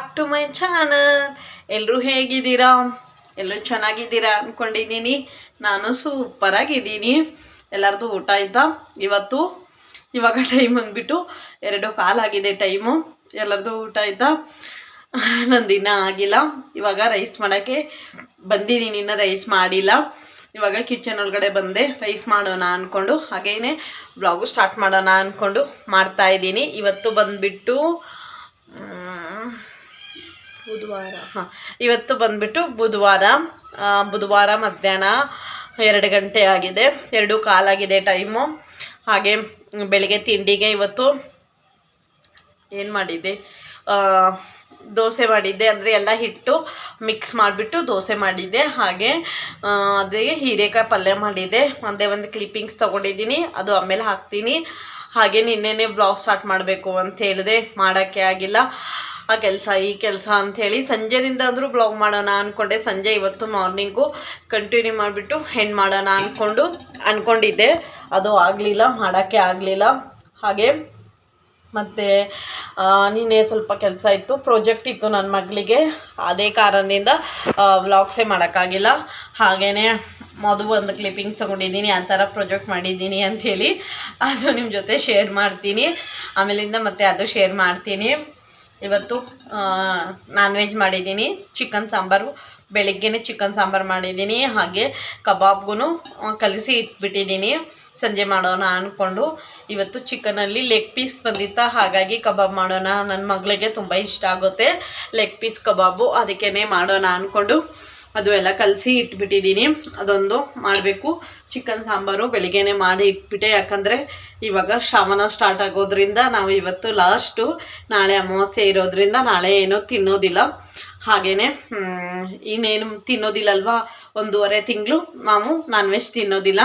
Back to my channel ಎಲ್ಲರೂ ಹೇಗಿದ್ದೀರಾ? ಎಲ್ಲರೂ ಚೆನ್ನಾಗಿದ್ದೀರಾ ಅಂದ್ಕೊಂಡಿದ್ದೀನಿ ನಾನು ಸೂಪರಾಗಿದ್ದೀನಿ ಎಲ್ಲರದು ಊಟ ಆಯ್ತಾ? ಇವತ್ತು? ಇವಾಗ ಟೈಮ್ ಅಂದ್ಬಿಟ್ಟು ಎರಡು ಕಾಲಾಗಿದೆ ಟೈಮು ಎಲ್ಲರದು ಊಟ ಆಯ್ತಾ? ನಂದು ಇನ್ನೂ ಆಗಿಲ್ಲ. ಇವಾಗ ರೈಸ್ ಮಾಡೋಕ್ಕೆ ಬಂದಿದ್ದೀನಿ. ಇನ್ನೂ ರೈಸ್ ಮಾಡಿಲ್ಲ. ಇವಾಗ ಕಿಚನ್ ಒಳಗಡೆ ಬಂದೆ. ರೈಸ್ ಮಾಡೋಣ ಅಂದ್ಕೊಂಡು ಹಾಗೇನೆ ಬ್ಲಾಗು ಸ್ಟಾರ್ಟ್ ಮಾಡೋಣ ಅಂದ್ಕೊಂಡು ಮಾಡ್ತಾ ಇದ್ದೀನಿ. ಇವತ್ತು ಬಂದ್ಬಿಟ್ಟು ಬುಧವಾರ. ಹಾಂ, ಇವತ್ತು ಬಂದ್ಬಿಟ್ಟು ಬುಧವಾರ ಬುಧವಾರ ಮಧ್ಯಾಹ್ನ ಎರಡು ಗಂಟೆ ಆಗಿದೆ. ಎರಡು ಕಾಲಾಗಿದೆ ಟೈಮು. ಹಾಗೆ ಬೆಳಿಗ್ಗೆ ತಿಂಡಿಗೆ ಇವತ್ತು ಏನು ಮಾಡಿದ್ದೆ? ದೋಸೆ ಮಾಡಿದ್ದೆ. ಅಂದರೆ ಎಲ್ಲ ಹಿಟ್ಟು ಮಿಕ್ಸ್ ಮಾಡಿಬಿಟ್ಟು ದೋಸೆ ಮಾಡಿದ್ದೆ. ಹಾಗೆ ಅದೇ ಹೀರೆಕಾಯಿ ಪಲ್ಯ ಮಾಡಿದ್ದೆ. ಒಂದೇ ಒಂದು ಕ್ಲಿಪ್ಪಿಂಗ್ಸ್ ತೊಗೊಂಡಿದ್ದೀನಿ. ಅದು ಆಮೇಲೆ ಹಾಕ್ತೀನಿ. ಹಾಗೆ ನಿನ್ನೆನೇ ಬ್ಲಾಗ್ ಸ್ಟಾರ್ಟ್ ಮಾಡಬೇಕು ಅಂತ ಹೇಳಿದೆ. ಮಾಡೋಕ್ಕೆ ಆಗಿಲ್ಲ. ಆ ಕೆಲಸ, ಈ ಕೆಲಸ ಅಂಥೇಳಿ ಸಂಜೆದಿಂದ ಅಂದರೂ ಬ್ಲಾಗ್ ಮಾಡೋಣ ಅಂದ್ಕೊಂಡೆ ಸಂಜೆ ಇವತ್ತು ಮಾರ್ನಿಂಗು ಕಂಟಿನ್ಯೂ ಮಾಡಿಬಿಟ್ಟು ಹೆಣ್ಣು ಮಾಡೋಣ ಅಂದ್ಕೊಂಡು ಅಂದ್ಕೊಂಡಿದ್ದೆ ಅದು ಆಗಲಿಲ್ಲ, ಮಾಡೋಕ್ಕೆ ಆಗಲಿಲ್ಲ. ಹಾಗೆ ಮತ್ತು ನಿನ್ನೆ ಸ್ವಲ್ಪ ಕೆಲಸ ಇತ್ತು. ಪ್ರಾಜೆಕ್ಟ್ ಇತ್ತು ನನ್ನ ಮಗಳಿಗೆ. ಅದೇ ಕಾರಣದಿಂದ ವ್ಲಾಗ್ಸೇ ಮಾಡೋಕ್ಕಾಗಿಲ್ಲ ಹಾಗೆಯೇ ಮೊದಲು ಒಂದು ಕ್ಲಿಪ್ಪಿಂಗ್ ತೊಗೊಂಡಿದ್ದೀನಿ, ಆ ಥರ ಪ್ರಾಜೆಕ್ಟ್ ಮಾಡಿದ್ದೀನಿ ಅಂಥೇಳಿ. ಅದು ನಿಮ್ಮ ಜೊತೆ ಶೇರ್ ಮಾಡ್ತೀನಿ. ಆಮೇಲಿಂದ ಮತ್ತೆ ಅದು ಶೇರ್ ಮಾಡ್ತೀನಿ. ಇವತ್ತು ನಾನ್ ವೆಜ್ ಮಾಡಿದ್ದೀನಿ. ಚಿಕನ್ ಸಾಂಬಾರು. ಬೆಳಿಗ್ಗೆನೇ ಚಿಕನ್ ಸಾಂಬಾರು ಮಾಡಿದ್ದೀನಿ. ಹಾಗೆ ಕಬಾಬ್ಗೂ ಕಲಿಸಿ ಇಟ್ಬಿಟ್ಟಿದ್ದೀನಿ. ಸಂಜೆ ಮಾಡೋಣ ಅಂದ್ಕೊಂಡು ಇವತ್ತು ಚಿಕನಲ್ಲಿ ಲೆಗ್ ಪೀಸ್ ಬಂದಿತ್ತ? ಹಾಗಾಗಿ ಕಬಾಬ್ ಮಾಡೋಣ. ನನ್ನ ಮಗಳಿಗೆ ತುಂಬ ಇಷ್ಟ ಆಗುತ್ತೆ. ಲೆಗ್ ಪೀಸ್ ಕಬಾಬು. ಅದಕ್ಕೇ ಮಾಡೋಣ ಅಂದ್ಕೊಂಡು ಅದು ಎಲ್ಲ ಕಲಸಿ ಇಟ್ಬಿಟ್ಟಿದ್ದೀನಿ. ಅದೊಂದು ಮಾಡಬೇಕು. ಚಿಕನ್, ಸಾಂಬಾರು ಬೆಳಿಗ್ಗೆನೇ ಮಾಡಿ ಇಟ್ಬಿಟ್ಟೆ. ಯಾಕಂದರೆ ಇವಾಗ ಶ್ರಾವಣ ಸ್ಟಾರ್ಟ್ ಆಗೋದ್ರಿಂದ ನಾವು ಇವತ್ತು ಲಾಸ್ಟು ನಾಳೆ ಅಮಾವಾಸ್ಯೆ ಇರೋದ್ರಿಂದ ನಾಳೆ ಏನೂ ತಿನ್ನೋದಿಲ್ಲ. ಹಾಗೇ ಇನ್ನೇನು ತಿನ್ನೋದಿಲ್ಲಲ್ವಾ? ಒಂದೂವರೆ ತಿಂಗಳು ನಾವು ನಾನ್ ವೆಜ್ ತಿನ್ನೋದಿಲ್ಲ.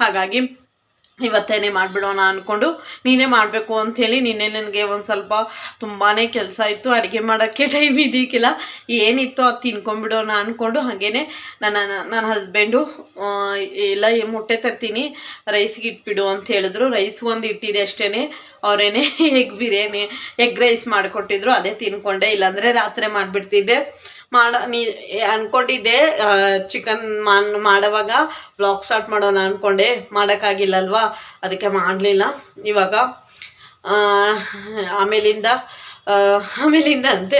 ಹಾಗಾಗಿ ಇವತ್ತೇನೆ ಮಾಡಿಬಿಡೋಣ ಅಂದ್ಕೊಂಡು ನೀನೇ ಮಾಡಬೇಕು ಅಂಥೇಳಿ ನಿನ್ನೆ ನನಗೆ ಒಂದು ಸ್ವಲ್ಪ ತುಂಬಾ ಕೆಲಸ ಇತ್ತು, ಅಡುಗೆ ಮಾಡೋಕ್ಕೆ ಟೈಮ್ ಇದ್ದಿಕ್ಕಿಲ್ಲ. ಏನಿತ್ತು ಅದು ತಿನ್ಕೊಂಬಿಡೋಣ ಅಂದ್ಕೊಂಡು ಹಾಗೇ ನನ್ನ ನನ್ನ ಹಸ್ಬೆಂಡು ಎಲ್ಲ ಮೊಟ್ಟೆ ತರ್ತೀನಿ ರೈಸ್ಗೆ ಇಟ್ಬಿಡು ಅಂತ ಹೇಳಿದ್ರು. ರೈಸ್ ಒಂದು ಇಟ್ಟಿದೆ ಅಷ್ಟೇ ಅವರೇನೆ ಎಗ್ ಬಿರಿಯಾನಿ ಎಗ್ ರೈಸ್ ಮಾಡಿಕೊಟ್ಟಿದ್ರು. ಅದೇ ತಿನ್ಕೊಂಡೆ. ಇಲ್ಲಾಂದರೆ ರಾತ್ರಿ ಮಾಡಿಬಿಡ್ತಿದ್ದೆ. ಮಾಡ, ನೀ ಅನ್ಕೊಂಡಿದ್ದೆ ಚಿಕನ್ ಮಾನ್, ಮಾಡೋವಾಗ ಬ್ಲಾಗ್ ಸ್ಟಾರ್ಟ್ ಮಾಡೋಣ ಅಂದ್ಕೊಂಡೆ ಮಾಡೋಕ್ಕಾಗಿಲ್ಲಲ್ವಾ? ಅದಕ್ಕೆ ಮಾಡಲಿಲ್ಲ. ಇವಾಗ ಆಮೇಲಿಂದ ಆಮೇಲಿಂದ ಅಂತೆ.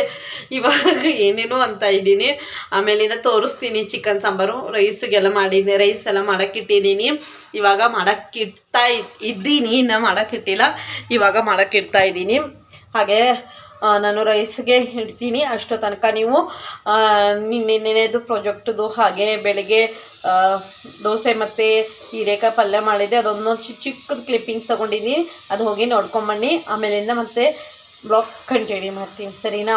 ಇವಾಗ ಏನೇನೋ ಅಂತ ಇದ್ದೀನಿ. ಆಮೇಲಿಂದ ತೋರಿಸ್ತೀನಿ ಚಿಕನ್ ಸಾಂಬಾರು. ರೈಸಿಗೆಲ್ಲ ಮಾಡಿದ್ದೆ. ರೈಸ್ ಎಲ್ಲ ಮಾಡೋಕ್ಕಿಟ್ಟಿದ್ದೀನಿ. ಇವಾಗ ಮಾಡೋಕ್ಕಿಡ್ತಾ ಇದ್ದೀನಿ. ಇನ್ನು ಮಾಡೋಕ್ಕಿಟ್ಟಿಲ್ಲ. ಇವಾಗ ಮಾಡೋಕ್ಕಿಡ್ತಾ ಇದ್ದೀನಿ. ಹಾಗೆ ನಾನು ರೈಸ್ಗೆ ಇಡ್ತೀನಿ. ಅಷ್ಟೋ ತನಕ ನೀವು ನಿನ್ನೆದು ನಿನ್ನೆ ನೆನೆದು ಪ್ರಾಜೆಕ್ಟ್ದು ಹಾಗೆ ಬೆಳಗ್ಗೆ ದೋಸೆ ಮತ್ತು ಹೀರೆಕಾಯಿ ಪಲ್ಯ ಮಾಡಿದ್ದೆ. ಅದೊಂದು ಚಿಕ್ಕ ಚಿಕ್ಕದು ಕ್ಲಿಪ್ಪಿಂಗ್ಸ್ ತೊಗೊಂಡಿದ್ದೀನಿ ಅದು ಹೋಗಿ ನೋಡ್ಕೊಂಬನ್ನಿ ಆಮೇಲಿಂದ ಮತ್ತೆ ಬ್ಲಾಗ್ ಕಂಟಿನ್ಯೂ ಮಾಡ್ತೀನಿ. ಸರಿನಾ?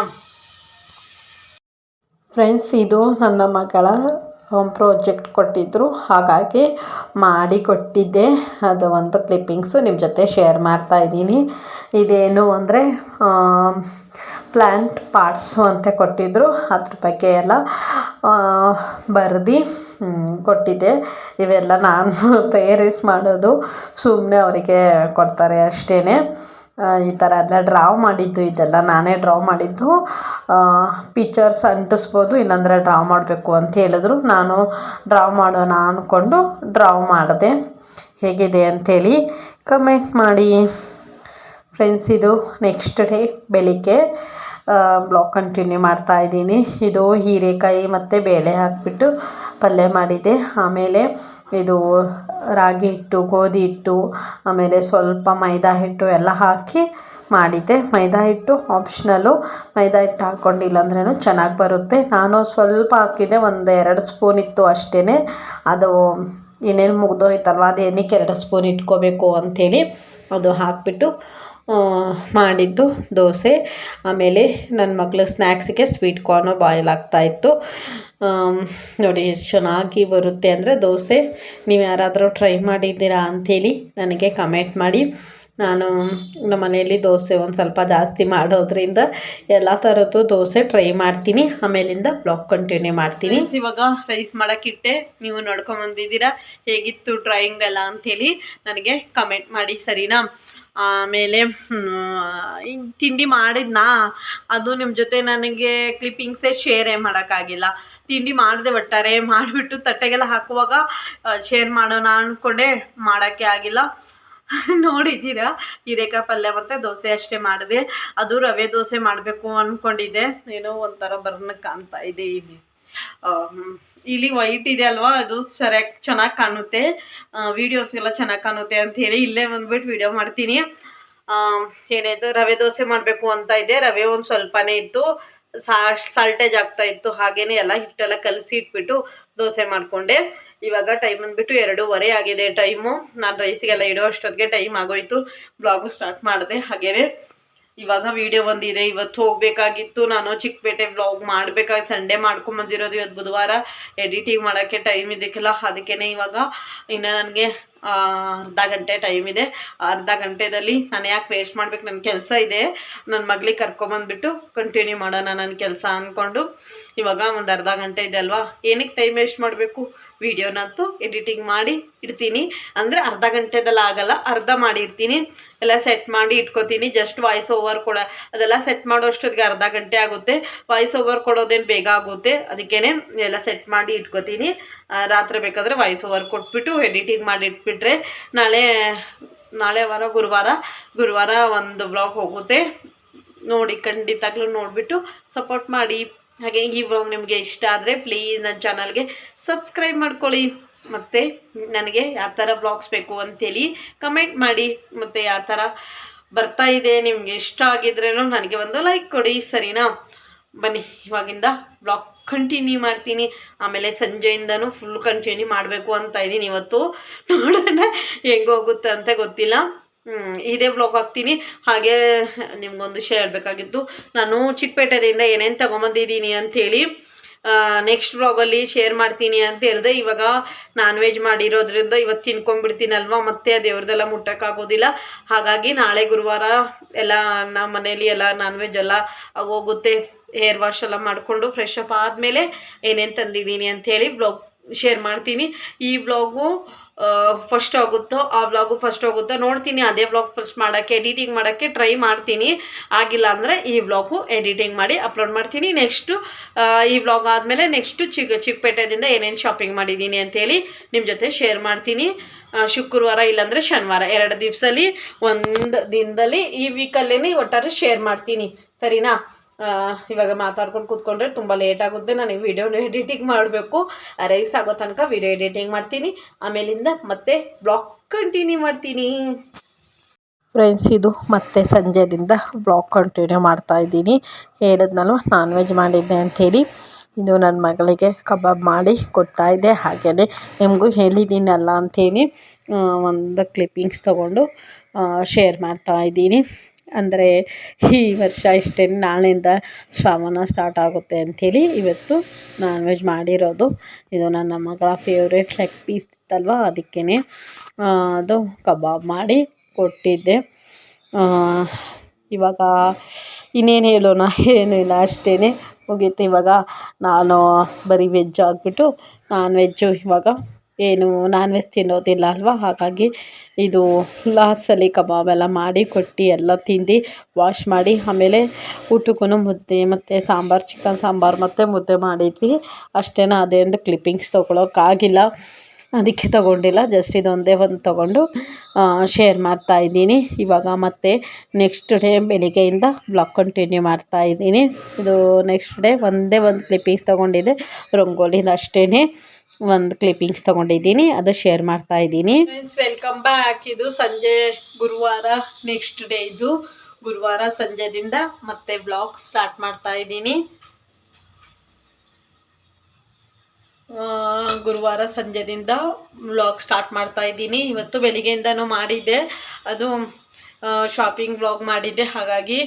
ಫ್ರೆಂಡ್ಸ್ ಇದು ನನ್ನ ಮಗಳ ಪ್ರಾಜೆಕ್ಟ್ ಕೊಟ್ಟಿದ್ದರು ಹಾಗಾಗಿ ಮಾಡಿ ಕೊಟ್ಟಿದ್ದೆ. ಅದು ಒಂದು ಕ್ಲಿಪ್ಪಿಂಗ್ಸು ನಿಮ್ಮ ಜೊತೆ ಶೇರ್ ಮಾಡ್ತಾ ಇದ್ದೀನಿ. ಇದೇನು ಅಂದರೆ ಪ್ಲ್ಯಾಂಟ್ ಪಾರ್ಟ್ಸು ಅಂತ ಕೊಟ್ಟಿದ್ದರು ಅದ್ರ ಬಗ್ಗೆ ಎಲ್ಲ ಬರೆದು ಕೊಟ್ಟಿದ್ದೆ. ಇವೆಲ್ಲ ನಾನು ಪೇರೆಂಟ್ಸ್ ಮಾಡೋದು ಸುಮ್ಮನೆ ಅವರಿಗೆ ಕೊಡ್ತಾರೆ ಅಷ್ಟೇ ಈ ಥರ ಎಲ್ಲ ಡ್ರಾ ಮಾಡಿದ್ದು ಇದೆಲ್ಲ ನಾನೇ ಡ್ರಾ ಮಾಡಿದ್ದು. ಪಿಚ್ಚರ್ಸ್ ಅಂಟಿಸ್ಬೋದು, ಇಲ್ಲಾಂದರೆ ಡ್ರಾ ಮಾಡಬೇಕು ಅಂತ ಹೇಳಿದ್ರು. ನಾನು ಡ್ರಾ ಮಾಡೋಣ ಅಂದ್ಕೊಂಡು ಡ್ರಾ ಮಾಡಿದೆ. ಹೇಗಿದೆ ಅಂಥೇಳಿ ಕಮೆಂಟ್ ಮಾಡಿ. ಫ್ರೆಂಡ್ಸ್ ಇದು ನೆಕ್ಸ್ಟ್ ಡೇ ಬೆಳಿಗ್ಗೆ. ಬ್ಲಾಗ್ ಕಂಟಿನ್ಯೂ ಮಾಡ್ತಾ ಇದ್ದೀನಿ. ಇದು ಹೀರೆಕಾಯಿ ಮತ್ತು ಬೇಳೆ ಹಾಕಿಬಿಟ್ಟು ಪಲ್ಯ ಮಾಡಿದ್ದೆ ಆಮೇಲೆ ಇದು ರಾಗಿ ಹಿಟ್ಟು, ಗೋಧಿ ಹಿಟ್ಟು, ಆಮೇಲೆ ಸ್ವಲ್ಪ ಮೈದಾ ಹಿಟ್ಟು ಎಲ್ಲ ಹಾಕಿ ಮಾಡಿದ್ದೆ ಮೈದಾ ಹಿಟ್ಟು ಆಪ್ಷನಲ್ಲು ಮೈದಾ ಹಿಟ್ಟು ಹಾಕ್ಕೊಂಡಿಲ್ಲ ಅಂದ್ರೂ ಚೆನ್ನಾಗಿ ಬರುತ್ತೆ. ನಾನು ಸ್ವಲ್ಪ ಹಾಕಿದ್ದೆ ಒಂದು ಎರಡು ಸ್ಪೂನ್ ಇತ್ತು ಅಷ್ಟೇ ಅದು ಇನ್ನೇನು ಮುಗ್ದೋಯ್ತಲ್ವ ಅದು ಎರಡು ಸ್ಪೂನ್ ಇಟ್ಕೋಬೇಕು ಅಂಥೇಳಿ ಅದು ಹಾಕಿಬಿಟ್ಟು ಮಾಡಿದ್ದು ದೋಸೆ. ಆಮೇಲೆ ನನ್ನ ಮಗಳು ಸ್ನ್ಯಾಕ್ಸಿಗೆ ಸ್ವೀಟ್ ಕಾರ್ನು ಬಾಯ್ಲ್ ಆಗ್ತಾಯಿತ್ತು ನೋಡಿ ಎಷ್ಟು ಚೆನ್ನಾಗಿ ಬರುತ್ತೆ ಅಂದರೆ ದೋಸೆ. ನೀವು ಯಾರಾದರೂ ಟ್ರೈ ಮಾಡಿದ್ದೀರಾ ಅಂಥೇಳಿ ನನಗೆ ಕಮೆಂಟ್ ಮಾಡಿ. ನಾನು ನಮ್ಮ ಮನೆಯಲ್ಲಿ ದೋಸೆ ಒಂದು ಸ್ವಲ್ಪ ಜಾಸ್ತಿ ಮಾಡೋದ್ರಿಂದ ಎಲ್ಲ ಥರದ್ದು ದೋಸೆ ಟ್ರೈ ಮಾಡ್ತೀನಿ. ಆಮೇಲಿಂದ ಬ್ಲಾಗ್ ಕಂಟಿನ್ಯೂ ಮಾಡ್ತೀನಿ. ಇವಾಗ ರೈಸ್ ಮಾಡೋಕ್ಕಿಟ್ಟೆ ನೀವು ನೋಡ್ಕೊಂಬಂದಿದ್ದೀರಾ ಹೇಗಿತ್ತು ಡ್ರಾಯಿಂಗ್ ಎಲ್ಲ ಅಂಥೇಳಿ ನನಗೆ ಕಮೆಂಟ್ ಮಾಡಿ, ಸರಿನಾ? ಆಮೇಲೆ ತಿಂಡಿ ಮಾಡಿದ್ನಾ? ಅದು ನಿಮ್ಮ ಜೊತೆ ನನಗೆ ಕ್ಲಿಪ್ಪಿಂಗ್ಸೇ ಶೇರೇ ಮಾಡೋಕ್ಕಾಗಿಲ್ಲ. ತಿಂಡಿ ಮಾಡಿದೆ ಒಟ್ಟಾರೆ ಮಾಡಿಬಿಟ್ಟು ತಟ್ಟೆಗೆಲ್ಲ ಹಾಕುವಾಗ ಶೇರ್ ಮಾಡೋಣ ಅಂದ್ಕೊಂಡೆ ಮಾಡೋಕ್ಕೆ ಆಗಿಲ್ಲ. ನೋಡಿದ್ದೀರಾ? ಹೀರೆಕಾಯಿ ಪಲ್ಯ ಮತ್ತು ದೋಸೆ ಅಷ್ಟೇ ಮಾಡಿದೆ. ಅದು ರವೆ ದೋಸೆ ಮಾಡಬೇಕು ಅಂದ್ಕೊಂಡಿದ್ದೆ ಏನೋ ಒಂಥರ ಬರ್ನ ಕಾಣ್ತಾ ಇದೆ ಇಲ್ಲಿ. ಇಲ್ಲಿ ವೈಟ್ ಇದೆ ಅಲ್ವಾ? ಅದು ಸರಿಯಾಗಿ ಚೆನ್ನಾಗಿ ಕಾಣುತ್ತೆ. ವೀಡಿಯೋಸ್ ಎಲ್ಲ ಚೆನ್ನಾಗಿ ಕಾಣುತ್ತೆ ಅಂತ ಹೇಳಿ ಇಲ್ಲೇ ಬಂದ್ಬಿಟ್ಟು ವಿಡಿಯೋ ಮಾಡ್ತೀನಿ. ಏನಾಯ್ತು? ರವೆ ದೋಸೆ ಮಾಡಬೇಕು ಅಂತ ಇದೆ. ರವೆ ಒಂದು ಸ್ವಲ್ಪನೇ ಇತ್ತು. ಸಾಲ್ಟೇಜ್ ಆಗ್ತಾ ಇತ್ತು. ಹಾಗೇನೆ ಎಲ್ಲ ಹಿಟ್ಟೆಲ್ಲ ಕಲಸಿ ಇಟ್ಬಿಟ್ಟು ದೋಸೆ ಮಾಡಿಕೊಂಡೆ. ಇವಾಗ ಟೈಮ್ ಬಂದ್ಬಿಟ್ಟು ಎರಡೂವರೆ ಆಗಿದೆ ಟೈಮು ನಾನು ರೈಸಿಗೆಲ್ಲ ಇಡೋ ಅಷ್ಟೊತ್ತಿಗೆ ಟೈಮ್ ಆಗೋಯ್ತು. ಬ್ಲಾಗು ಸ್ಟಾರ್ಟ್ ಮಾಡಿದೆ. ಹಾಗೇನೆ. ಇವಾಗ ವಿಡಿಯೋ ಬಂದಿದೆ ಇವತ್ತು ಹೋಗ್ಬೇಕಾಗಿತ್ತು. ನಾನು ಚಿಕ್ಕಪೇಟೆ ವ್ಲಾಗ್ ಮಾಡಬೇಕಾಗಿತ್ತು ಸಂಡೇ ಮಾಡ್ಕೊಂಬಂದಿರೋದು ಇವತ್ತು ಬುಧವಾರ. ಎಡಿಟಿಂಗ್ ಮಾಡೋಕ್ಕೆ ಟೈಮ್ ಇದಕ್ಕೆಲ್ಲ ಅದಕ್ಕೇನೆ ಇವಾಗ. ಇನ್ನು ನನಗೆ ಅರ್ಧ ಗಂಟೆ ಟೈಮ್ ಇದೆ. ಅರ್ಧ ಗಂಟೆದಲ್ಲಿ ನಾನು ಯಾಕೆ ವೇಸ್ಟ್ ಮಾಡ್ಬೇಕು? ನನ್ನ ಕೆಲಸ ಇದೆ. ನನ್ನ ಮಗಳಿಗೆ ಕರ್ಕೊಂಬಂದ್ಬಿಟ್ಟು ಕಂಟಿನ್ಯೂ ಮಾಡೋಣ ನನ್ನ ಕೆಲಸ ಅಂದ್ಕೊಂಡು ಇವಾಗ ಒಂದು ಅರ್ಧ ಗಂಟೆ ಇದೆ ಅಲ್ವಾ? ಏನಕ್ಕೆ ಟೈಮ್ ವೇಸ್ಟ್ ಮಾಡಬೇಕು? ವಿಡಿಯೋನಂತೂ ಎಡಿಟಿಂಗ್ ಮಾಡಿ ಇಡ್ತೀನಿ. ಅಂದರೆ ಅರ್ಧ ಗಂಟೆದಲ್ಲಿ ಆಗಲ್ಲ, ಅರ್ಧ ಮಾಡಿರ್ತೀನಿ ಎಲ್ಲ ಸೆಟ್ ಮಾಡಿ ಇಟ್ಕೋತೀನಿ. ಜಸ್ಟ್ ವಾಯ್ಸ್ ಓವರ್ ಕೊಡ, ಅದೆಲ್ಲ ಸೆಟ್ ಮಾಡೋ ಅಷ್ಟೊತ್ತಿಗೆ ಅರ್ಧ ಗಂಟೆ ಆಗುತ್ತೆ. ವಾಯ್ಸ್ ಓವರ್ ಕೊಡೋದೇನು ಬೇಗ ಆಗುತ್ತೆ. ಅದಕ್ಕೇನೆ ಎಲ್ಲ ಸೆಟ್ ಮಾಡಿ ಇಟ್ಕೋತೀನಿ. ರಾತ್ರಿ ಬೇಕಾದರೆ ವಾಯ್ಸ್ ಓವರ್ ಕೊಟ್ಬಿಟ್ಟು ಎಡಿಟಿಂಗ್ ಮಾಡಿ ಇಟ್ಬಿಟ್ರೆ ನಾಳೆ ನಾಳೆ ವಾರ ಗುರುವಾರ ಗುರುವಾರ ಒಂದು ಬ್ಲಾಗ್ ಹೋಗುತ್ತೆ. ನೋಡಿ, ಖಂಡಿತಾಗ್ಲೂ ನೋಡಿಬಿಟ್ಟು ಸಪೋರ್ಟ್ ಮಾಡಿ. ಹಾಗೆ ಈ ಬ್ಲಾಗ್ ನಿಮಗೆ ಇಷ್ಟ ಆದರೆ ಪ್ಲೀಸ್ ನನ್ನ ಚಾನಲ್ಗೆ ಸಬ್ಸ್ಕ್ರೈಬ್ ಮಾಡ್ಕೊಳ್ಳಿ. ಮತ್ತು ನನಗೆ ಯಾವ ಥರ ಬ್ಲಾಗ್ಸ್ ಬೇಕು ಅಂತೇಳಿ ಕಮೆಂಟ್ ಮಾಡಿ. ಮತ್ತು ಯಾವ ಥರ ಬರ್ತಾ ಇದೆ, ನಿಮಗೆ ಇಷ್ಟ ಆಗಿದ್ರೇನು ನನಗೆ ಒಂದು ಲೈಕ್ ಕೊಡಿ. ಸರಿನಾ? ಬನ್ನಿ, ಇವಾಗಿಂದ ಬ್ಲಾಗ್ ಕಂಟಿನ್ಯೂ ಮಾಡ್ತೀನಿ. ಆಮೇಲೆ ಸಂಜೆಯಿಂದನೂ ಫುಲ್ ಕಂಟಿನ್ಯೂ ಮಾಡಬೇಕು ಅಂತ ಇದ್ದೀನಿ ಇವತ್ತು. ನೋಡೋಣ ಹೆಂಗೆ ಹೋಗುತ್ತೆ ಅಂತ ಗೊತ್ತಿಲ್ಲ. ಇದೇ ಬ್ಲಾಗ್ ಹಾಕ್ತೀನಿ. ಹಾಗೆ ನಿಮ್ಗೊಂದು ವಿಷಯ ಹೇಳಬೇಕಾಗಿತ್ತು ನಾನು ಚಿಕ್ಕಪೇಟೆದಿಂದ ಏನೇನು ತೊಗೊಂಬಂದಿದ್ದೀನಿ ಅಂಥೇಳಿ ನೆಕ್ಸ್ಟ್ ಬ್ಲಾಗಲ್ಲಿ ಶೇರ್ ಮಾಡ್ತೀನಿ ಅಂತ ಹೇಳಿದೆ. ಇವಾಗ ನಾನ್ ವೆಜ್ ಮಾಡಿರೋದ್ರಿಂದ ಇವತ್ತು ತಿನ್ಕೊಂಡ್ಬಿಡ್ತೀನಲ್ವಾ? ಮತ್ತೆ ದೇವ್ರದೆಲ್ಲ ಮುಟ್ಟಕ್ಕಾಗೋದಿಲ್ಲ. ಹಾಗಾಗಿ ನಾಳೆ ಗುರುವಾರ ಎಲ್ಲ ನಮ್ಮ ಮನೇಲಿ ಎಲ್ಲ ನಾನ್ ವೆಜ್ ಎಲ್ಲ ಹೋಗುತ್ತೆ ಹೇರ್ ವಾಶ್ ಎಲ್ಲ ಮಾಡಿಕೊಂಡು ಫ್ರೆಶ್ ಅಪ್ ಆದಮೇಲೆ ಏನೇನು ತಂದಿದ್ದೀನಿ ಅಂಥೇಳಿ ಬ್ಲಾಗ್ ಶೇರ್ ಮಾಡ್ತೀನಿ. ಈ ಬ್ಲಾಗು ಫಸ್ಟ್ ಆಗುತ್ತೋ, ಆ ಬ್ಲಾಗು ಫಸ್ಟ್ ಹೋಗುತ್ತೋ ನೋಡ್ತೀನಿ. ಅದೇ ಬ್ಲಾಗ್ ಫಸ್ಟ್ ಮಾಡೋಕ್ಕೆ ಎಡಿಟಿಂಗ್ ಮಾಡೋಕ್ಕೆ ಟ್ರೈ ಮಾಡ್ತೀನಿ. ಆಗಿಲ್ಲ ಅಂದರೆ ಈ ಬ್ಲಾಗು ಎಡಿಟಿಂಗ್ ಮಾಡಿ ಅಪ್ಲೋಡ್ ಮಾಡ್ತೀನಿ. ನೆಕ್ಸ್ಟು ಈ ಬ್ಲಾಗ್ ಆದಮೇಲೆ ನೆಕ್ಸ್ಟು ಚಿಕ್ಕ ಚಿಕ್ಕಪೇಟೆದಿಂದ ಏನೇನು ಶಾಪಿಂಗ್ ಮಾಡಿದ್ದೀನಿ ಅಂತೇಳಿ ನಿಮ್ಮ ಜೊತೆ ಶೇರ್ ಮಾಡ್ತೀನಿ. ಶುಕ್ರವಾರ ಇಲ್ಲಾಂದರೆ ಶನಿವಾರ, ಎರಡು ದಿವಸದಲ್ಲಿ, ಒಂದು ದಿನದಲ್ಲಿ ಈ ವೀಕಲ್ಲೇ ಒಟ್ಟಾರೆ ಶೇರ್ ಮಾಡ್ತೀನಿ. ಸರಿನಾ? ಇವಾಗ ಮಾತಾಡ್ಕೊಂಡು ಕೂತ್ಕೊಂಡ್ರೆ ತುಂಬ ಲೇಟ್ ಆಗುತ್ತೆ. ನನಗೆ ವಿಡಿಯೋನ ಎಡಿಟಿಂಗ್ ಮಾಡಬೇಕು. ರೈಸ್ ಆಗೋ ತನಕ ವಿಡಿಯೋ ಎಡಿಟಿಂಗ್ ಮಾಡ್ತೀನಿ. ಆಮೇಲಿಂದ ಮತ್ತೆ ಬ್ಲಾಗ್ ಕಂಟಿನ್ಯೂ ಮಾಡ್ತೀನಿ. ಫ್ರೆಂಡ್ಸ್ ಇದು ಮತ್ತೆ ಸಂಜೆದಿಂದ ಬ್ಲಾಗ್ ಕಂಟಿನ್ಯೂ ಮಾಡ್ತಾ ಇದ್ದೀನಿ. ಹೇಳಿದ್ನಲ್ವ ನಾನ್ ವೆಜ್ ಮಾಡಿದ್ದೆ ಅಂಥೇಳಿ ಇದು ನನ್ನ ಮಗಳಿಗೆ ಕಬಾಬ್ ಮಾಡಿ ಕೊಡ್ತಾ ಇದ್ದೆ ಹಾಗೆಯೇ ನಿಮಗೂ ಹೇಳಿದ್ದೀನಲ್ಲ ಅಂಥೇಳಿ ಒಂದು ಕ್ಲಿಪ್ಪಿಂಗ್ಸ್ ತೊಗೊಂಡು ಶೇರ್ ಮಾಡ್ತಾ ಇದ್ದೀನಿ. ಅಂದರೆ ಈ ವರ್ಷ ಇಷ್ಟೇ ನಾಳೆಯಿಂದ ಶ್ರಾವಣ ಸ್ಟಾರ್ಟ್ ಆಗುತ್ತೆ ಅಂಥೇಳಿ ಇವತ್ತು ನಾನ್ ವೆಜ್ ಮಾಡಿರೋದು. ಇದು ನನ್ನ ಮಗಳ ಫೇವ್ರೇಟ್ ಲೆಗ್ ಪೀಸ್ ಇತ್ತಲ್ವ? ಅದಕ್ಕೇ ಅದು ಕಬಾಬ್ ಮಾಡಿ ಕೊಟ್ಟಿದ್ದೆ. ಇವಾಗ ಇನ್ನೇನು ಹೇಳೋಣ? ಏನು ಇಲ್ಲ ಅಷ್ಟೇ ಮುಗೀತು. ಇವಾಗ ನಾನು ಬರೀ ವೆಜ್ ಆಗಿಬಿಟ್ಟು ನಾನ್ ವೆಜ್ಜು ಇವಾಗ ಏನು ನಾನ್ ವೆಜ್ ತಿನ್ನೋದಿಲ್ಲ ಅಲ್ವಾ? ಹಾಗಾಗಿ ಇದು ಲಾಸ್ಟಲ್ಲಿ ಕಬಾಬ್ ಎಲ್ಲ ಮಾಡಿ ಕೊಟ್ಟು ಎಲ್ಲ ತಿಂದು ವಾಶ್ ಮಾಡಿ ಆಮೇಲೆ ಊಟಕ್ಕೂ ಮುದ್ದೆ ಮತ್ತು ಸಾಂಬಾರು ಚಿಕನ್ ಸಾಂಬಾರು ಮತ್ತು ಮುದ್ದೆ ಮಾಡಿದ್ವಿ. ಅಷ್ಟೇ ಅದೇಂದು ಕ್ಲಿಪ್ಪಿಂಗ್ಸ್ ತೊಗೊಳೋಕ್ಕಾಗಿಲ್ಲ. ಅದಕ್ಕೆ ತೊಗೊಂಡಿಲ್ಲ ಜಸ್ಟ್ ಇದೊಂದೇ ಒಂದು ತೊಗೊಂಡು ಶೇರ್ ಮಾಡ್ತಾ ಇದ್ದೀನಿ. ಇವಾಗ ಮತ್ತೆ ನೆಕ್ಸ್ಟ್ ಡೇ ಬೆಳಿಗ್ಗೆಯಿಂದ ಬ್ಲಾಗ್ ಕಂಟಿನ್ಯೂ ಮಾಡ್ತಾ ಇದ್ದೀನಿ. ಇದು ನೆಕ್ಸ್ಟ್ ಡೇ ಒಂದೇ ಒಂದು ಕ್ಲಿಪ್ಪಿಂಗ್ಸ್ ತೊಗೊಂಡಿದ್ದೆ ರಂಗೋಲಿದು ಅಷ್ಟೇ ಒಂದು ಕ್ಲಿಪ್ಪಿಂಗ್ಸ್ ತಗೊಂಡಿದ್ದೀನಿ, ಅದು ಶೇರ್ ಮಾಡ್ತಾ ಇದ್ದೀನಿ. ವೆಲ್ಕಮ್ ಬ್ಯಾಕ್ ಇದು ಸಂಜೆ ಗುರುವಾರ ನೆಕ್ಸ್ಟ್ ಡೇ ಇದು. ಗುರುವಾರ ಸಂಜೆದಿಂದ ಮತ್ತೆ ಬ್ಲಾಗ್ ಸ್ಟಾರ್ಟ್ ಮಾಡ್ತಾ ಇದ್ದೀನಿ. ಗುರುವಾರ ಸಂಜೆದಿಂದ ವ್ಲಾಗ್ ಸ್ಟಾರ್ಟ್ ಮಾಡ್ತಾ ಇದ್ದೀನಿ. ಇವತ್ತು ಬೆಳಿಗ್ಗೆಯಿಂದನೂ ಮಾಡಿದ್ದೆ. ಅದು ಶಾಪಿಂಗ್ ವ್ಲಾಗ್ ಮಾಡಿದ್ದೆ. ಹಾಗಾಗಿ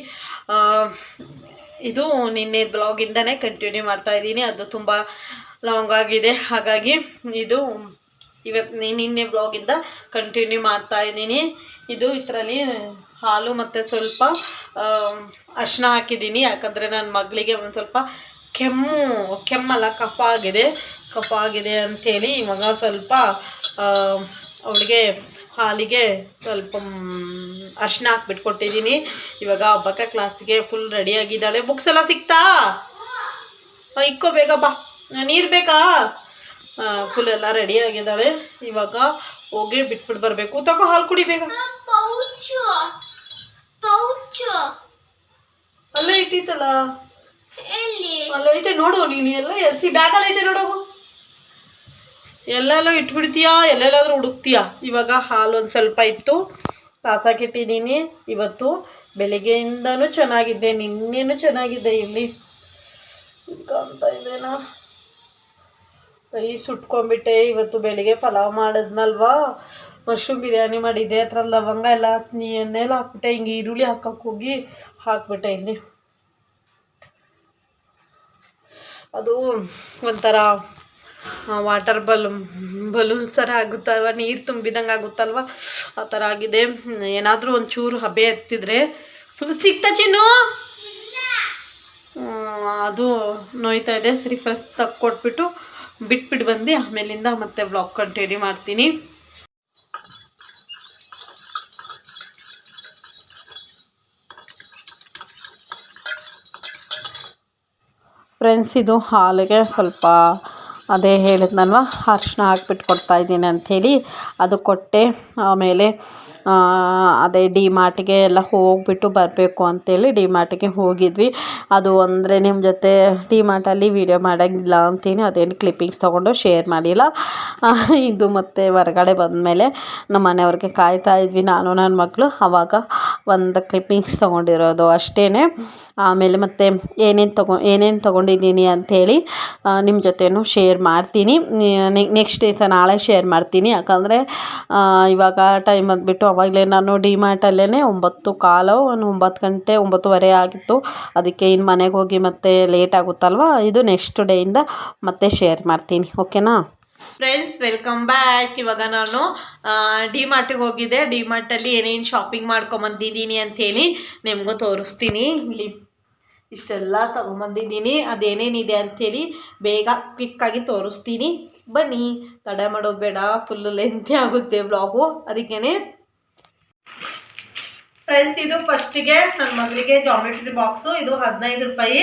ಇದು ನಿನ್ನೆ ಬ್ಲಾಗಿಂದನೇ ಕಂಟಿನ್ಯೂ ಮಾಡ್ತಾ ಇದ್ದೀನಿ. ಅದು ತುಂಬ ಲಾಂಗ್ ಆಗಿದೆ. ಹಾಗಾಗಿ ಇದು ಇವತ್ತು ನಿನ್ನೆ ಬ್ಲಾಗಿಂದ ಕಂಟಿನ್ಯೂ ಮಾಡ್ತಾ ಇದ್ದೀನಿ. ಇದು ಇದರಲ್ಲಿ ಹಾಲು ಮತ್ತು ಸ್ವಲ್ಪ ಅರ್ಶನ ಹಾಕಿದ್ದೀನಿ. ಯಾಕಂದರೆ ನನ್ನ ಮಗಳಿಗೆ ಒಂದು ಸ್ವಲ್ಪ ಕೆಮ್ಮು ಕೆಮ್ಮಲ್ಲ ಕಫ ಆಗಿದೆ ಕಫ ಆಗಿದೆ ಅಂಥೇಳಿ ಇವಾಗ ಸ್ವಲ್ಪ ಅವಳಿಗೆ ಹಾಲಿಗೆ ಸ್ವಲ್ಪ ಅರ್ಶನ ಹಾಕ್ಬಿಟ್ಟು ಕೊಟ್ಟಿದ್ದೀನಿ ಇವಾಗ ಹಬ್ಬಕ್ಕೆ ಕ್ಲಾಸಿಗೆ ಫುಲ್ ರೆಡಿಯಾಗಿದ್ದಾಳೆ ಬುಕ್ಸ್ ಎಲ್ಲ ಸಿಕ್ತಾ ಆ, ಇಕ್ಕೋ ಬೇಗ ಬಾ. ನೀರು ಬೇಕಾ? ಫುಲ್ ಎಲ್ಲ ರೆಡಿ ಆಗಿದ್ದಾಳೆ ಇವಾಗ ಹೋಗಿ ಬಿಟ್ಬಿಟ್ಟು ಬರಬೇಕು. ತಗೋ ಹಾಲು ಕುಡಿ ಬೇಗ. ಪೌಚು. ಪೌಚು. ಅಲ್ಲೇ ಇಟ್ಟಿತ್ತಲ್ಲ? ಎಲ್ಲಿ? ಅಲ್ಲೇ ಐತೆ ನೋಡು ನೀನು ಎಲ್ಲ ಎತ್ತಿ ಬ್ಯಾಗಲ್ಲಿ ಐತೆ ನೋಡು. ಎಲ್ಲೆಲ್ಲೋ ಇಟ್ಬಿಡ್ತೀಯಾ? ಎಲ್ಲೆಲ್ಲಾದ್ರೂ ಹುಡುಕ್ತೀಯಾ? ಇವಾಗ ಹಾಲು ಒಂದು ಸ್ವಲ್ಪ ಇತ್ತು. ತಾಸಾಕಿಟ್ಟಿದ್ದೀನಿ ಇವತ್ತು ಬೆಳಿಗ್ಗೆಯಿಂದನೂ ಚೆನ್ನಾಗಿದ್ದೆ ನಿನ್ನೆನೂ ಚೆನ್ನಾಗಿದೆ ಇಲ್ಲಿ. ಕಾಣ್ತಾ ಇದೆನಾ? ಕೈ ಸುಟ್ಕೊಂಡ್ಬಿಟ್ಟೆ, ಇವತ್ತು ಬೆಳಿಗ್ಗೆ ಪಲಾವ್ ಮಾಡಿದ್ನಲ್ವಾ? ಮಶ್ರೂಮ್ ಬಿರಿಯಾನಿ ಮಾಡಿದ್ದೆ ಹತ್ರ ಲವಂಗ ಎಲ್ಲ ನೀ ಎಣ್ಣೆಲ್ಲ ಹಾಕ್ಬಿಟ್ಟೆ, ಹಿಂಗೆ ಈರುಳ್ಳಿ ಹಾಕಕ್ಕೆ ಹೋಗಿ ಹಾಕ್ಬಿಟ್ಟೆ ಇಲ್ಲಿ. ಅದು ಒಂಥರ ವಾಟರ್ ಬಲೂನ್ ಬಲೂನ್ಸ್ ಥರ ಆಗುತ್ತಲ್ವ, ನೀರು ತುಂಬಿದಂಗೆ ಆಗುತ್ತಲ್ವ? ಆ ಥರ ಆಗಿದೆ. ಏನಾದರೂ ಒಂಚೂರು ಹಬೆ ಎತ್ತಿದ್ರೆ ಫುಲ್ ಸಿಗ್ತಾ ಚಿನ್ನು? ಅದು ನೋಯ್ತಾ ಇದೆ, ಸರಿ ಫಸ್ಟ್ ತಕ್ಕೊಟ್ಬಿಟ್ಟು ಬಿಟ್ಬಿಟ್ಟು ಬಂದು ಆಮೇಲಿಂದ ಮತ್ತೆ ಬ್ಲಾಗ್ ಕಂಟಿನ್ಯೂ ಮಾಡ್ತೀನಿ. ಫ್ರೆಂಡ್ಸ್ ಇದು ಹಾಲಿಗೆ ಸ್ವಲ್ಪ ಅದೇ ಹೇಳಿದ್ನಲ್ವ? ಅರಿಶಿನ ಹಾಕ್ಬಿಟ್ಟು ಕೊಡ್ತಾ ಇದ್ದೀನಿ ಅಂಥೇಳಿ. ಅದು ಕೊಟ್ಟೆ. ಆಮೇಲೆ ಅದೇ ಡಿ ಮಾರ್ಟಿಗೆ ಎಲ್ಲ ಹೋಗಿಬಿಟ್ಟು ಬರಬೇಕು ಅಂಥೇಳಿ ಡಿ ಮಾರ್ಟಿಗೆ ಹೋಗಿದ್ವಿ. ಅದು ಅಂದರೆ ನಿಮ್ಮ ಜೊತೆ ಡಿ ಮಾರ್ಟಲ್ಲಿ ವೀಡಿಯೋ ಮಾಡೋಂಗಿಲ್ಲ ಅಂತೀನಿ ಅದೇನು ಕ್ಲಿಪ್ಪಿಂಗ್ಸ್ ತೊಗೊಂಡು ಶೇರ್ ಮಾಡಿಲ್ಲ. ಇದು ಮತ್ತು ಹೊರಗಡೆ ಬಂದಮೇಲೆ ನಮ್ಮ ಮನೆಯವ್ರಿಗೆ ಕಾಯ್ತಾ ಇದ್ವಿ. ನಾನು, ನನ್ನ ಮಗಳು ಆವಾಗ ಒಂದು ಕ್ಲಿಪ್ಪಿಂಗ್ಸ್ ತೊಗೊಂಡಿರೋದು ಅಷ್ಟೇ ಆಮೇಲೆ ಮತ್ತೆ ಏನೇನು ತಗೊ, ಏನೇನು ತೊಗೊಂಡಿದ್ದೀನಿ ಅಂಥೇಳಿ ನಿಮ್ಮ ಜೊತೆನೂ ಶೇರ್ ಮಾಡ್ತೀನಿ. ನೆಕ್ಸ್ಟ್ ಸಹ ನಾಳೆ ಶೇರ್ ಮಾಡ್ತೀನಿ. ಯಾಕಂದರೆ ಇವಾಗ ಟೈಮ್ ಬಂದುಬಿಟ್ಟು ಅವಾಗಲೇ ನಾನು ಡಿಮಾರ್ಟಲ್ಲೇ ಒಂಬತ್ತು ಕಾಲು, ಒಂದು ಒಂಬತ್ತು ಗಂಟೆ, ಒಂಬತ್ತುವರೆ ಆಗಿತ್ತು. ಅದಕ್ಕೆ ಇನ್ನು ಮನೆಗೆ ಹೋಗಿ ಮತ್ತೆ ಲೇಟ್ ಆಗುತ್ತಲ್ವ? ಇದು ನೆಕ್ಸ್ಟ್ ಡೇಯಿಂದ ಮತ್ತೆ ಶೇರ್ ಮಾಡ್ತೀನಿ. ಓಕೆನಾ ಫ್ರೆಂಡ್ಸ್ ವೆಲ್ಕಮ್ ಬ್ಯಾಕ್ ಇವಾಗ ನಾನು ಡಿ ಮಾರ್ಟಿಗೆ ಹೋಗಿದ್ದೆ. ಡಿ ಮಾರ್ಟಲ್ಲಿ ಏನೇನು ಶಾಪಿಂಗ್ ಮಾಡ್ಕೊಂಬಂದಿದ್ದೀನಿ ಅಂಥೇಳಿ ನಿಮಗೂ ತೋರಿಸ್ತೀನಿ. ಇಲ್ಲಿ ಇಷ್ಟೆಲ್ಲ ತೊಗೊಂಬಂದಿದ್ದೀನಿ. ಅದೇನೇನಿದೆ ಅಂಥೇಳಿ ಬೇಗ ಕ್ವಿಕ್ಕಾಗಿ ತೋರಿಸ್ತೀನಿ. ಬನ್ನಿ. ತಡೆ ಮಾಡೋದು ಬೇಡ. ಫುಲ್ ಲೆಂತಿ ಆಗುತ್ತೆ ಬ್ಲಾಗು ಅದಕ್ಕೇ ಫ್ರೆಂಡ್ಸ್ ಇದು ಫಸ್ಟಿಗೆ ನನ್ನ ಮಗಳಿಗೆ ಜಾಮೆಟ್ರಿ ಬಾಕ್ಸು ಇದು ಹದಿನೈದು ರೂಪಾಯಿ.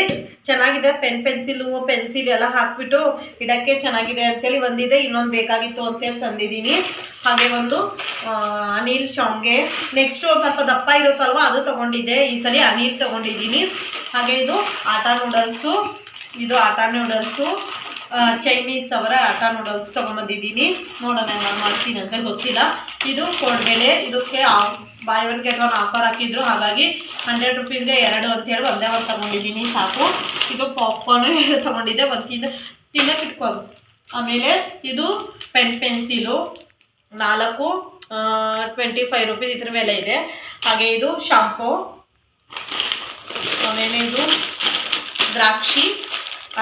ಚೆನ್ನಾಗಿದೆ ಪೆನ್ ಪೆನ್ಸಿಲು ಪೆನ್ಸಿಲ್ ಎಲ್ಲ ಹಾಕ್ಬಿಟ್ಟು ಇಡಕ್ಕೆ ಚೆನ್ನಾಗಿದೆ ಅಂತೇಳಿ ಒಂದಿದೆ ಇನ್ನೊಂದು ಬೇಕಾಗಿತ್ತು ಅಂತೇಳಿ ತಂದಿದ್ದೀನಿ. ಹಾಗೆ ಒಂದು ಅನಿಲ್ ಶಾಂಗೆ ನೆಕ್ಸ್ಟ್ ಸ್ವಲ್ಪ ದಪ್ಪ ಇರುತ್ತಲ್ವ, ಅದು ತಗೊಂಡಿದ್ದೆ. ಈ ಸರಿ ಅನಿಲ್ ತಗೊಂಡಿದ್ದೀನಿ. ಹಾಗೆ ಇದು ಆಟಾ ನೂಡಲ್ಸು ಇದು ಆಟಾ ನೂಡಲ್ಸು ಚೈನೀಸ್ ಅವರ ಆಟ ನೋಡೋದು ತೊಗೊಂಬಂದಿದ್ದೀನಿ. ನೋಡೋಣ ನಾನು ಮಾಡ್ತೀನಿ ಅಂತ ಗೊತ್ತಿಲ್ಲ. ಇದು ಕೋಡ್ಬೇಳೆ ಇದಕ್ಕೆ buy one get one offer ಹಾಕಿದ್ರು. ಹಾಗಾಗಿ ಹಂಡ್ರೆಡ್ ರುಪೀಸ್ಗೆ ಎರಡು ಅಂತೇಳಿ ಒಂದೇ ಒಂದು ತೊಗೊಂಡಿದ್ದೀನಿ, ಸಾಕು. ಇದು ಪಾಪ್ಕಾರ್ನ್ ಎರಡು ತೊಗೊಂಡಿದ್ದೆ, ಒಂದು ತಿನ್ನ ತಿನ್ನಕ್ಕೆ ಇಟ್ಕೊಂಡು ಆಮೇಲೆ ಇದು ಪೆನ್ ಪೆನ್ಸಿಲು ನಾಲ್ಕು ಟ್ವೆಂಟಿ ಫೈವ್ ರುಪೀಸ್ ಇದ್ರ ಮೇಲೆ ಇದೆ. ಹಾಗೆ ಇದು ಶಾಂಪೂ ಆಮೇಲೆ ಇದು ದ್ರಾಕ್ಷಿ.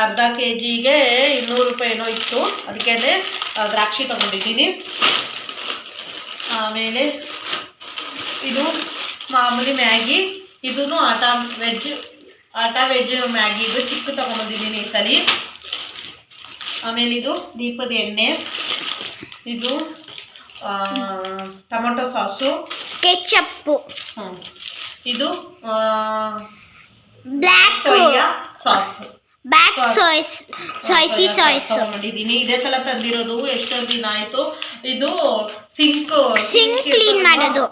ಅರ್ಧ ಕೆ ಜಿಗೆ ಇನ್ನೂರು ರೂಪಾಯಿ ಏನೋ ಇತ್ತು. ಅದಕ್ಕೆ ದ್ರಾಕ್ಷಿ ತೊಗೊಂಡಿದ್ದೀನಿ. ಆಮೇಲೆ ಇದು ಮಾಮೂಲಿ ಮ್ಯಾಗಿ ಇದೂ ಆಟಾ ವೆಜ್ ಆಟಾ ವೆಜ್ ಮ್ಯಾಗಿ ಇದು ಚಿಕ್ಕ ತೊಗೊಂಡಿದ್ದೀನಿ ಈ ಸರಿ. ಆಮೇಲೆ ಇದು ದೀಪದ ಎಣ್ಣೆ ಇದು ಟೊಮೊಟೊ ಸಾಸು. ಕೆಚಪ್ಪು. ಹ್ಞೂ ಇದು ಬ್ಲ್ಯಾಕ್ ಸೋಯಾ ಸಾಸ್. ಬ್ಯಾಕ್ ಸೋಯ್ಸ್ ಸೋಯ್ಸಿ ಸಾಯ್ಸ್ ಮಾಡಿದ್ದೀನಿ. ಇದೇ ಸಲ ತಂದಿರೋದು ಎಷ್ಟೊಂದು ದಿನ ಆಯ್ತು. ಇದು ಸಿಂಕ್ ಸಿಂಕ್ ಕ್ಲೀನ್ ಮಾಡೋದು.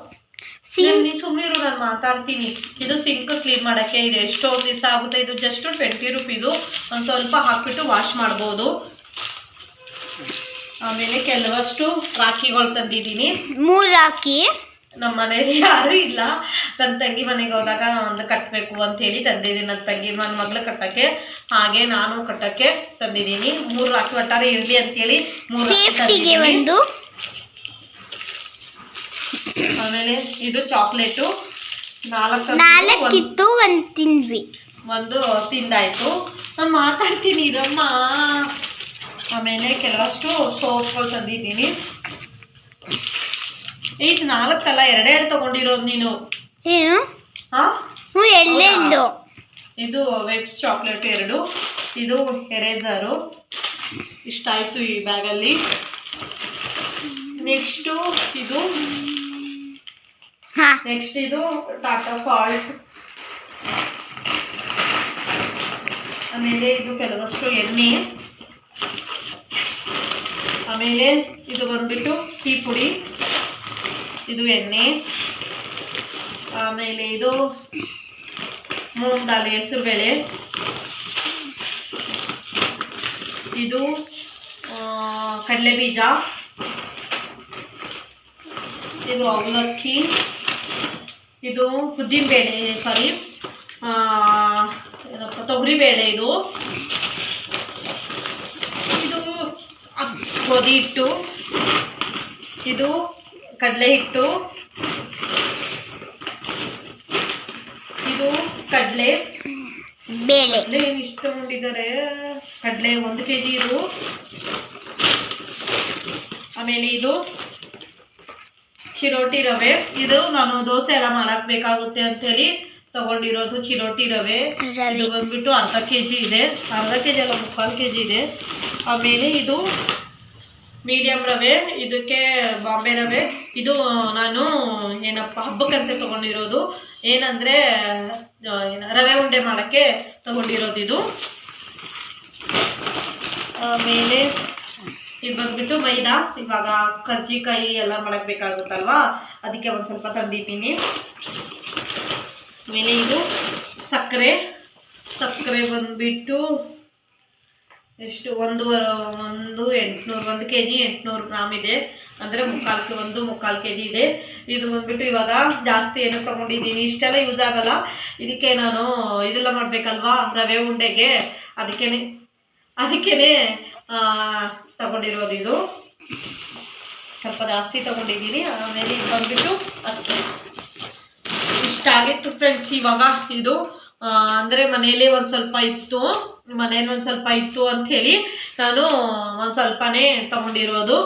ಸಿಂಕ್ ಸುಮ್ಮನಿರು ನಾನು ಮಾತಾಡ್ತೀನಿ. ಇದು ಸಿಂಕ್ ಕ್ಲೀನ್ ಮಾಡೋಕ್ಕೆ ಇದು ಎಷ್ಟೋ ದಿವಸ ಆಗುತ್ತೆ. ಇದು ಜಸ್ಟ್ ಟ್ವೆಂಟಿ ರುಪೀದು ಒಂದು ಸ್ವಲ್ಪ ಹಾಕ್ಬಿಟ್ಟು ವಾಶ್ ಮಾಡ್ಬೋದು. ಆಮೇಲೆ ಕೆಲವಷ್ಟು ರಾಖಿಗಳು ತಂದಿದ್ದೀನಿ. ಮೂರು ಹಾಕಿ ನಮ್ಮ ಮನೇಲಿ ಯಾರೂ ಇಲ್ಲ. ನನ್ನ ತಂಗಿ ಮನೆಗೆ ಹೋದಾಗ ಒಂದು ಕಟ್ಟಬೇಕು ಅಂತ ಹೇಳಿ ತಂದಿದ್ದೀನಿ. ನನ್ನ ತಂಗಿ ನನ್ನ ಮಗಳು ಕಟ್ಟಕ್ಕೆ ಹಾಗೆ ನಾನು ಕಟ್ಟಕ್ಕೆ ತಂದಿದ್ದೀನಿ. ಮೂರು ರಾಕಿ ಒಟ್ಟಾರೆ ಇರಲಿ ಅಂತೇಳಿ ಮೂರು ಒಂದು ಆಮೇಲೆ ಇದು ಚಾಕ್ಲೇಟು. ನಾಲ್ಕು ನಾಲ್ಕಿತ್ತು ಒಂದು ತಿಂದ್ವಿ. ಒಂದು ತಿಂದಾಯ್ತು. ನಾನು ಮಾತಾಡ್ತೀನಿ ಇರಮ್ಮ. ಆಮೇಲೆ ಕೆಲವಷ್ಟು ಸೋಪ್ಗಳು ತಂದಿದ್ದೀನಿ. ಇದು ನಾಲ್ಕಲ್ಲ ಎರಡೆರಡು ತಗೊಂಡಿರೋದು ನೀನು. ಏನು? ಹಾ ಹ್ಞೂ ಎಳ್ಳೆಂಡು ಇದು ವೆಬ್ಸ್ ಚಾಕ್ಲೇಟ್ ಎರಡು ಇದು ಎರೆದರು. ಇಷ್ಟ ಆಯ್ತು ಈ ಬ್ಯಾಗಲ್ಲಿ. ನೆಕ್ಸ್ಟು ಇದು ಹಾ. ನೆಕ್ಸ್ಟ್ ಇದು ಟಾಟಾ ಸಾಲ್ಟ್. ಆಮೇಲೆ ಇದು ಕೆಲವಷ್ಟು ಎಣ್ಣೆ. ಆಮೇಲೆ ಇದು ಬಂದ್ಬಿಟ್ಟು ಟೀ ಪುಡಿ. ಇದು ಎಣ್ಣೆ. ಆಮೇಲೆ ಇದು ಮೂಂಗ್ ದಾಲ್ ಹೆಸರು ಬೇಳೆ ಇದು ಕಡಲೆ ಬೀಜ ಇದು ಅವಲಕ್ಕಿ. ಇದು ಉದ್ದಿನ ಬೇಳೆ ಸಾರಿ ಏನಪ್ಪ ತೊಗರಿ ಬೇಳೆ ಇದು ಇದು ಗೋಧಿ ಹಿಟ್ಟು. ಇದು ಕಡಲೆ ಹಿಟ್ಟು ಇದು ಕಡಲೆ. ಬೇಳೆ. ಕಡಲೆ ಏನು ಇಷ್ಟು ತಗೊಂಡಿದ್ದಾರೆ? ಕಡಲೆ ಒಂದು ಕೆ ಜಿ ಇದು. ಆಮೇಲೆ ಇದು ಚಿರೋಟಿ ರವೆ. ಇದು ನಾನು ದೋಸೆ ಎಲ್ಲ ಮಾಡಕ್ ಬೇಕಾಗುತ್ತೆ ಅಂತೇಳಿ ತಗೊಂಡಿರೋದು ಚಿರೋಟಿ ರವೆ. ರವೆ. ಇದು ಬಂದ್ಬಿಟ್ಟು ಅರ್ಧ ಕೆ ಜಿ ಇದೆ. ಅರ್ಧ ಕೆ ಜಿ ಅಲ್ಲ ಮುಕ್ಕಾಲು ಕೆ ಜಿ ಇದೆ. ಆಮೇಲೆ ಇದು ಮೀಡಿಯಂ ರವೆ, ಇದಕ್ಕೆ ಬಾಂಬೆ ರವೆ. ಇದು ನಾನು, ಏನಪ್ಪ, ಹಬ್ಬಕ್ಕಂತೆ ತಗೊಂಡಿರೋದು. ಏನಂದ್ರೆ ರವೆ ಉಂಡೆ ಮಾಡೋಕ್ಕೆ ತಗೊಂಡಿರೋದು ಇದು. ಆಮೇಲೆ, ಇದು ಬಂದ್ಬಿಟ್ಟು ಮೈದಾ. ಇವಾಗ ಕರ್ಜಿಕಾಯಿ ಎಲ್ಲ ಮಾಡಕ್ ಬೇಕಾಗುತ್ತಲ್ವಾ? ಅದಕ್ಕೆ ಒಂದು ಸ್ವಲ್ಪ ತಂದಿದ್ದೀನಿ. ಆಮೇಲೆ ಇದು ಸಕ್ಕರೆ. ಸಕ್ಕರೆ ಬಂದ್ಬಿಟ್ಟು ಎಷ್ಟು ಒಂದು ಒಂದು ಎಂಟುನೂರು ಒಂದು ಕೆ ಜಿ ಎಂಟ್ನೂರು ಗ್ರಾಮ್ ಇದೆ. ಅಂದರೆ ಮುಕ್ಕಾಲು ಒಂದು ಮುಕ್ಕಾಲು ಕೆ ಜಿ ಇದೆ. ಇದು ಬಂದ್ಬಿಟ್ಟು ಇವಾಗ ಜಾಸ್ತಿ ಏನು ತಗೊಂಡಿದ್ದೀನಿ ಇಷ್ಟೆಲ್ಲ ಯೂಸ್ ಆಗಲ್ಲ. ಇದಕ್ಕೆ ನಾನು ಇದೆಲ್ಲ ಮಾಡಬೇಕಲ್ವಾ? ರವೆ ಉಂಡೆಗೆ. ಅದಕ್ಕೇನೆ ಆ, ತಗೊಂಡಿರೋದು ಇದು. ಸ್ವಲ್ಪ ಜಾಸ್ತಿ ತಗೊಂಡಿದ್ದೀನಿ ಆಮೇಲೆ ಇದು ಬಂದ್ಬಿಟ್ಟು ಇಷ್ಟ ಆಗಿತ್ತು ಫ್ರೆಂಡ್ಸ್ ಇವಾಗ ಇದು. ಅಂದ್ರೆ ಮನೇಲಿ ಒಂದ್ ಸ್ವಲ್ಪ ಇತ್ತು. ಮನೇಲಿ ಒಂದ್ ಸ್ವಲ್ಪ ಇತ್ತು ಅಂತ ಹೇಳಿ ನಾನು ಒಂದ್ ಸ್ವಲ್ಪನೇ ತಗೊಂಡಿರೋದು.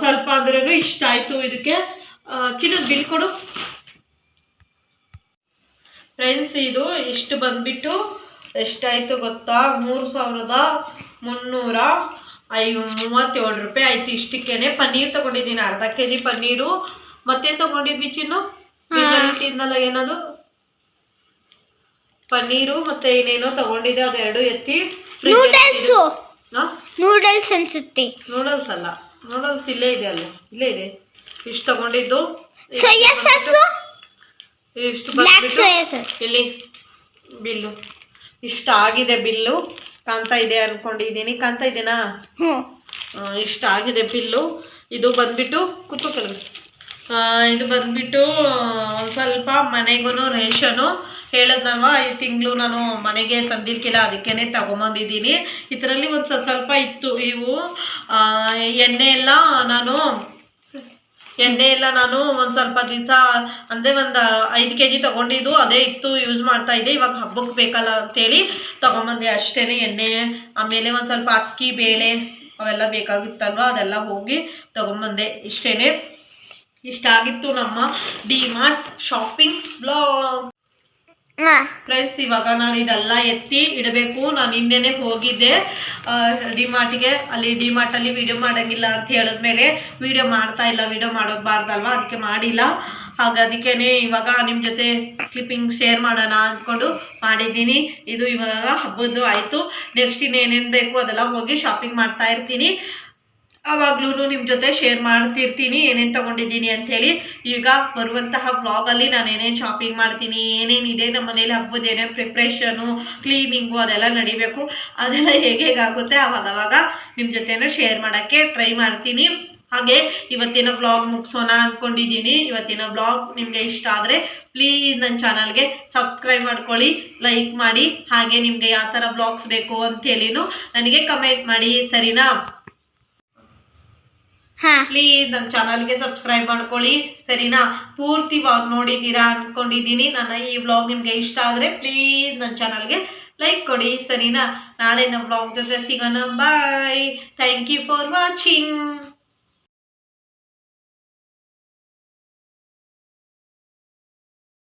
ಸ್ವಲ್ಪ ಅಂದ್ರೂ ಇಷ್ಟ ಆಯ್ತು ಇದಕ್ಕೆ. ಚಿನ್ನದ ಬಿಲ್ ಕೊಡು. ಫ್ರೆಂಡ್ಸ್ ಇದು ಇಷ್ಟು ಬಂದ್ಬಿಟ್ಟು ಎಷ್ಟಾಯ್ತು ಗೊತ್ತಾ? ಮೂರು ಸಾವಿರದ ಮುನ್ನೂರ ಐ ಮೂವತ್ತೇಳು ರೂಪಾಯಿ ಆಯ್ತು ಇಷ್ಟಕ್ಕೇನೆ. ಪನ್ನೀರ್ ತಗೊಂಡಿದ್ದೀನಿ ಅರ್ಧ ಕೆ ಜಿ ಪನ್ನೀರು. ಮತ್ತೇನ್ ತಗೊಂಡಿದ್ವಿ ಚಿನ್ನು? ಏನದು? ಪನ್ನೀರು ಮತ್ತೆ ಇನ್ನೇನೋ ತಗೊಂಡಿದ್ದೆ ಅದೆರಡು ಎತ್ತಿ ನೂಡಲ್ಸ್ ಹಾ? ನೂಡಲ್ಸ್ ಅನ್ಸುತ್ತೆ. ನೂಡಲ್ಸ್ ಅಲ್ಲ. ನೂಡಲ್ಸ್ ಇಲ್ಲೇ ಇದೆ ಅಲ್ಲ. ಇಲ್ಲೇ ಇದೆ. ಇಷ್ಟು ತಗೊಂಡಿದ್ದು. ಸೋಯಾ ಸಾಸು ಇಷ್ಟು ಬಂದ್ಬಿಟ್ಟು ಇಲ್ಲಿ. ಬಿಲ್ಲು. ಇಷ್ಟ ಆಗಿದೆ ಬಿಲ್ಲು. ಕಾಣ್ತಾ ಇದೆ ಅನ್ಕೊಂಡಿದ್ದೀನಿ. ಕಾಣ್ತಾ ಇದೆನಾ? ಇಷ್ಟ ಆಗಿದೆ ಬಿಲ್ಲು. ಇದು ಬಂದ್ಬಿಟ್ಟು ಕುತ್ತು ಇದು ಬಂದ್ಬಿಟ್ಟು ಸ್ವಲ್ಪ ಮನೆಗೂ ರೇಷನು. ಹೇಳದ್ನಲ್ವ? ಈ ತಿಂಗಳು ನಾನು ಮನೆಗೆ ತಂದಿರ್ಕಿಲ್ಲ, ಅದಕ್ಕೇನೆ ತಗೊಂಬಂದಿದ್ದೀನಿ. ಇದರಲ್ಲಿ ಒಂದು ಸ್ವಲ್ಪ ಸ್ವಲ್ಪ ಇತ್ತು. ಇವು ಎಣ್ಣೆ ಎಲ್ಲ ನಾನು, ಎಣ್ಣೆ ಎಲ್ಲ ನಾನು ಒಂದು ಸ್ವಲ್ಪ ದಿವಸ, ಅಂದರೆ ಒಂದು ಐದು ಕೆ ಜಿ ತೊಗೊಂಡಿದ್ದು, ಅದೇ ಇತ್ತು ಯೂಸ್ ಮಾಡ್ತಾ ಇದ್ದೆ. ಇವಾಗ ಹಬ್ಬಕ್ಕೆ ಬೇಕಲ್ಲ ಅಂತೇಳಿ ತೊಗೊಂಬಂದೆ. ಅಷ್ಟೇ ಎಣ್ಣೆ, ಆಮೇಲೆ ಒಂದು ಸ್ವಲ್ಪ ಅಕ್ಕಿ, ಬೇಳೆ, ಅವೆಲ್ಲ ಬೇಕಾಗಿತ್ತಲ್ವ? ಅದೆಲ್ಲ ಹೋಗಿ ತೊಗೊಂಬಂದೆ. ಇಷ್ಟೇ ಇಷ್ಟ ಆಗಿತ್ತು ನಮ್ಮ D Mart shopping blog. Friends ಇವಾಗ ನಾನು ಇದೆಲ್ಲ ಎತ್ತಿ ಇಡಬೇಕು. ನಾನು ನಿನ್ನೆನೆ ಹೋಗಿದ್ದೆ. ಡಿಮಾರ್ಟ್ಗೆ ಅಲ್ಲಿ ಡಿಮಾರ್ಟಲ್ಲಿ ವಿಡಿಯೋ ಮಾಡಂಗಿಲ್ಲ ಅಂತ ಹೇಳಿದ್ಮೇಲೆ ವಿಡಿಯೋ ಮಾಡ್ತಾ ಇಲ್ಲ. ವಿಡಿಯೋ ಮಾಡೋದು ಬಾರ್ದಲ್ವಾ ಅದಕ್ಕೆ ಮಾಡಿಲ್ಲ. ಹಾಗ ಅದಕ್ಕೇನೆ ಇವಾಗ ನಿಮ್ಮ ಜೊತೆ ಕ್ಲಿಪ್ಪಿಂಗ್ ಶೇರ್ ಮಾಡೋಣ ಅಂದ್ಕೊಂಡು ಮಾಡಿದ್ದೀನಿ. ಇದು ಇವಾಗ ಹಬ್ಬದ್ದು ಆಯಿತು. ನೆಕ್ಸ್ಟ್ ಇನ್ನೇನೇನು ಬೇಕು ಅದೆಲ್ಲ ಹೋಗಿ ಶಾಪಿಂಗ್ ಮಾಡ್ತಾ ಇರ್ತೀನಿ. ಆವಾಗ್ಲೂ ನಿಮ್ಮ ಜೊತೆ ಶೇರ್ ಮಾಡ್ತಿರ್ತೀನಿ, ಏನೇನು ತಗೊಂಡಿದ್ದೀನಿ ಅಂಥೇಳಿ. ಈಗ ಬರುವಂತಹ ವ್ಲಾಗಲ್ಲಿ ನಾನು ಏನೇನು ಶಾಪಿಂಗ್ ಮಾಡ್ತೀನಿ ಏನೇನಿದೆ ನಮ್ಮ ಮನೇಲಿ ಹಬ್ಬದ ಏನೇ ಪ್ರಿಪ್ರೇಷನು ಕ್ಲೀನಿಂಗು ಅದೆಲ್ಲ ನಡಿಬೇಕು. ಅದೆಲ್ಲ ಹೇಗೆ ಹೇಗಾಗುತ್ತೆ ಆವಾಗ ಅವಾಗ ನಿಮ್ಮ ಜೊತೆನೂ ಶೇರ್ ಮಾಡೋಕ್ಕೆ ಟ್ರೈ ಮಾಡ್ತೀನಿ. ಹಾಗೆ ಇವತ್ತಿನ ಬ್ಲಾಗ್ ಮುಗಿಸೋಣ ಅಂದ್ಕೊಂಡಿದ್ದೀನಿ ಇವತ್ತಿನ ಬ್ಲಾಗ್ ನಿಮಗೆ ಇಷ್ಟ ಆದರೆ ಪ್ಲೀಸ್ ನನ್ನ ಚಾನಲ್ಗೆ ಸಬ್ಸ್ಕ್ರೈಬ್ ಮಾಡ್ಕೊಳ್ಳಿ ಲೈಕ್ ಮಾಡಿ. ಹಾಗೆ ನಿಮಗೆ ಯಾವ ಥರ ಬ್ಲಾಗ್ಸ್ ಬೇಕು ಅಂತೇಳಿನೂ ನನಗೆ ಕಮೆಂಟ್ ಮಾಡಿ, ಸರಿನಾ? ಪ್ಲೀಸ್ ನನ್ನ ಚಾನಲ್ಗೆ ಸಬ್ಸ್ಕ್ರೈಬ್ ಮಾಡ್ಕೊಳ್ಳಿ. ಸರಿನಾ? ಪೂರ್ತಿ ವ್ಲಾಗ್ ನೋಡಿದ್ದೀರಾ ಅಂದ್ಕೊಂಡಿದ್ದೀನಿ ನನ್ನ ಈ ವ್ಲಾಗ್ ನಿಮಗೆ ಇಷ್ಟ ಆದರೆ ಪ್ಲೀಸ್ ನನ್ನ ಚಾನಲ್ಗೆ ಲೈಕ್ ಕೊಡಿ. ಸರಿನಾ? ನಾಳೆ ನಮ್ಮ ವ್ಲಾಗ್ ಜೊತೆ ಸಿಗೋಣ. Bye thank you for watching